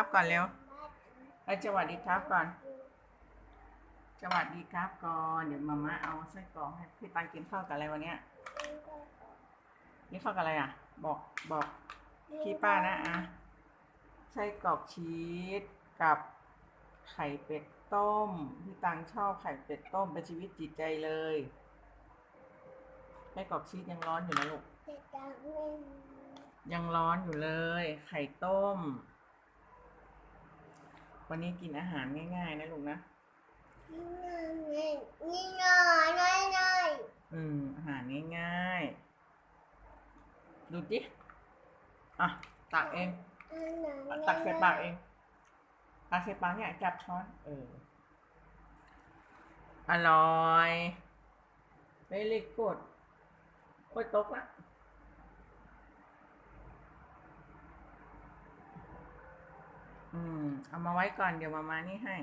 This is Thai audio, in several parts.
ครับก่อนเร็วไปสวัสดีครับก่อน สวัสดีครับก่อน เดี๋ยวมาม่าเอาไส้กรอกให้พี่ตังกินข้าวกับอะไรวันเนี้ยนี่ข้าวกับอะไรอะ บอกบอกพี่ป้านะอะไส้กรอกชีสกับไข่เป็ดต้ม พี่ตังชอบไข่เป็ดต้มเป็นชีวิตจิตใจเลยไส้กรอกชีสยังร้อนอยู่นะลูกยังร้อนอยู่เลย ไข่ต้ม วันนี้กินอาหารง่ายๆนะลูกนะอืม อาหารง่ายๆ ดูดิ อะ ตักเอง ตักใส่ปากเอง ตักใส่ปากเนี่ยจับช้อน เออ อร่อย ไม่เล็กกดโอ้ยตกละอืม เอามาไว้ก่อนเดี๋ยวมามานี่ให้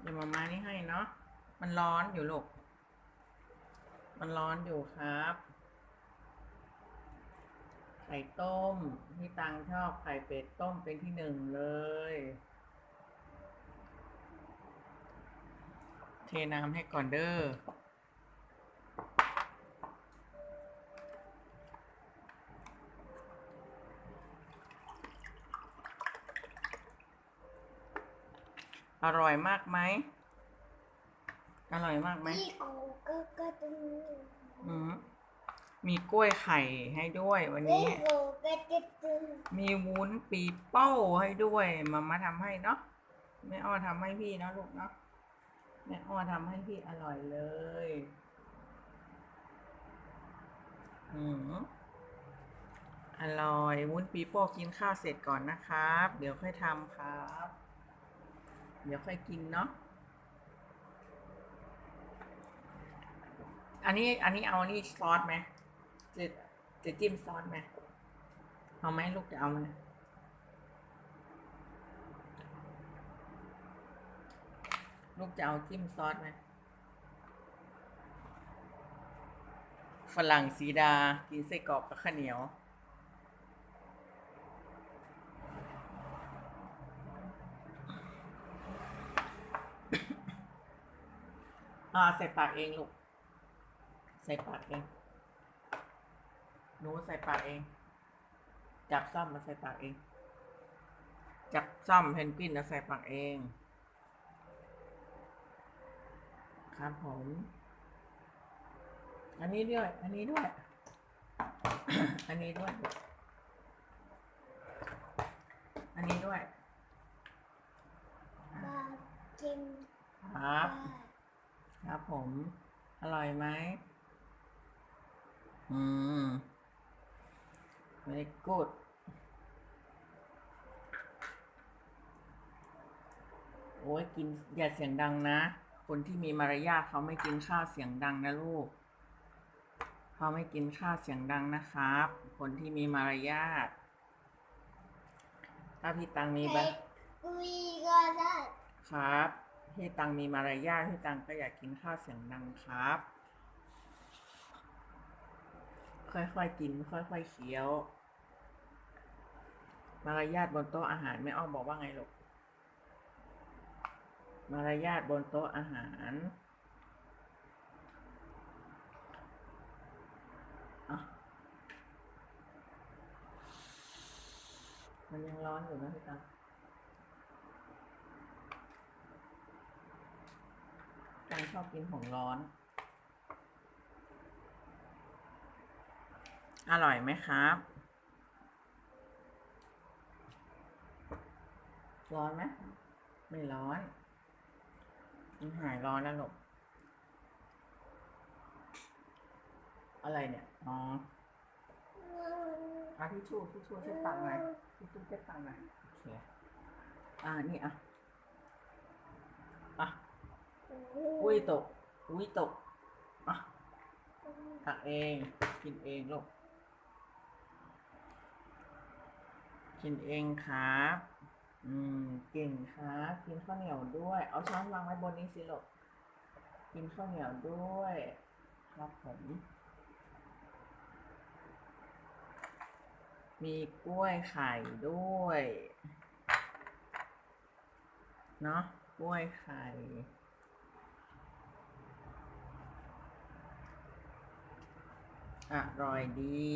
เดี๋ยวมามานี่ให้เนาะ มันร้อนอยู่ลูก มันร้อนอยู่ครับ ไข่ต้มพี่ตังชอบไข่เป็ดต้มเป็นที่หนึ่งเลย เทน้ำให้ก่อนเด้อ อร่อยมากไหม อร่อยมากไหมอืมมีกล้วยไข่ให้ด้วยวันนี้มีวุ้นปีเป้าให้ด้วยมามาทำให้เนาะแม่อ้อทำให้พี่เนาะลูกเนาะแม่อ้อทำให้พี่อร่อยเลยอืมอร่อยวุ้นปีโป้กินข้าวเสร็จก่อนนะครับ เดี๋ยวค่อยทำครับ เดี๋ยวค่อยกินเนาะ อันนี้อันนี้เอานี่ซอสไหมจะจะจิ้มซอสไหมเอาไหมลูกจะเอาไหมลูกจะเอาจิ้มซอสไหมฝรั่งสีดา กินไส้กรอกกับข้าวเหนียว อ่าใส่ปากเองลูก ใส่ปากเอง หนูใส่ปากเอง จับซ่อมมาใส่ปากเอง จับซ่อมเพนกวินมาใส่ปากเอง ครับผม อันนี้ด้วย อันนี้ด้วย อันนี้ด้วย อันนี้ด้วย ครับ ครับผม อร่อยไหมอืม very good โอ้ยกินอย่าเสียงดังนะ คนที่มีมารยาทเขาไม่กินข้าวเสียงดังนะลูก เขาไม่กินข้าวเสียงดังนะครับ คนที่มีมารยาทถ้าพี่ตังมีแบบครับ พี่ตังมีมารยาทพี่ตังก็อยากกินข้าวเสียงดังครับ ค่อยๆกิน ค่อยๆเคี้ยว มารยาทบนโต๊ะอาหารแม่อ้อมบอกว่าไงลูกมารยาทบนโต๊ะอาหาร มันยังร้อนอยู่นะพี่ตัง ตังชอบกินของร้อน อร่อยไหมครับ ร้อนไหมไม่ร้อนมันหายร้อนแล้วหรอกอะไรเนี่ย อ๋ออาทิชชู่ทิชชู่เช็ดปากหน่อยทิชชู่เช็ดปากหน่อยโอเค อ่า นี่อะ อุ้ ยตก อุ้ยตกอะตักเอง กินเองลูก กินเองครับ อืมเก่งครับ กินข้าวเหนียวด้วย เอาช้อนวางไว้บนนี้สิลูก กินข้าวเหนียวด้วย ครับผมมมีกล้วยไข่ด้วย เนาะกล้วยไข่ อร่อยดี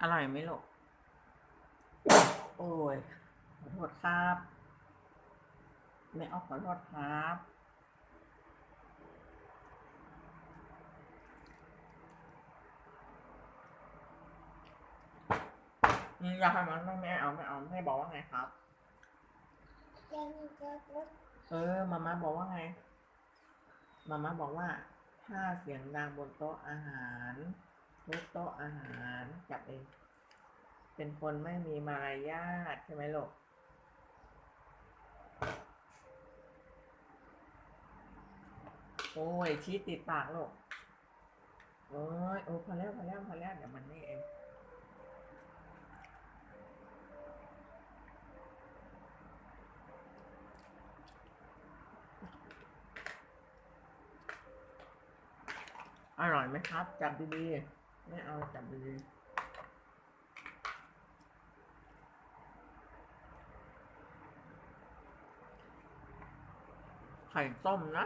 อร่อยไหมลูก โอ้ยขอโทษครับแม่ออกขอโทษครับ มอยากให้มันไม่แม่เอาไม่เอาแม่บอกว่าไงครับ ยังจะรถเออมาม่าบอกว่าไงมาม่าบอกว่า ถ้าเสียงดังบนโต๊ะอาหารทุกโต๊ะอาหารจับเอง เป็นคนไม่มีมารยาทใช่ไหมลูกโอ้ยชี้ติดปากลูกโอ้ยโอ้พอแล้วพอแล้วพอแล้วเดี๋ยวมันนี่เอง อร่อยไหมครับ จับดีๆ ไม่เอาจับดีๆ ไข่ต้มนะ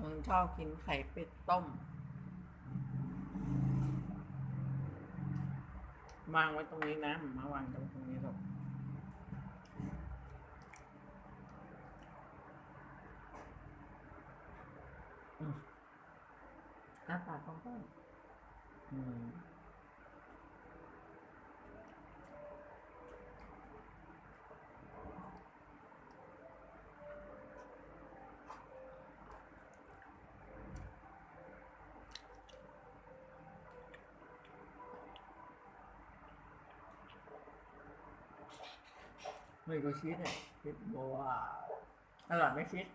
ผมชอบกินไข่เป็ดต้มวางไว้ตรงนี้นะมาวางตรงตรงนี้หรอกอืม อ้าปากกว้างๆอืมไม่ก็ชีสเนี่ยชีสบัวอร่อยไหมชีส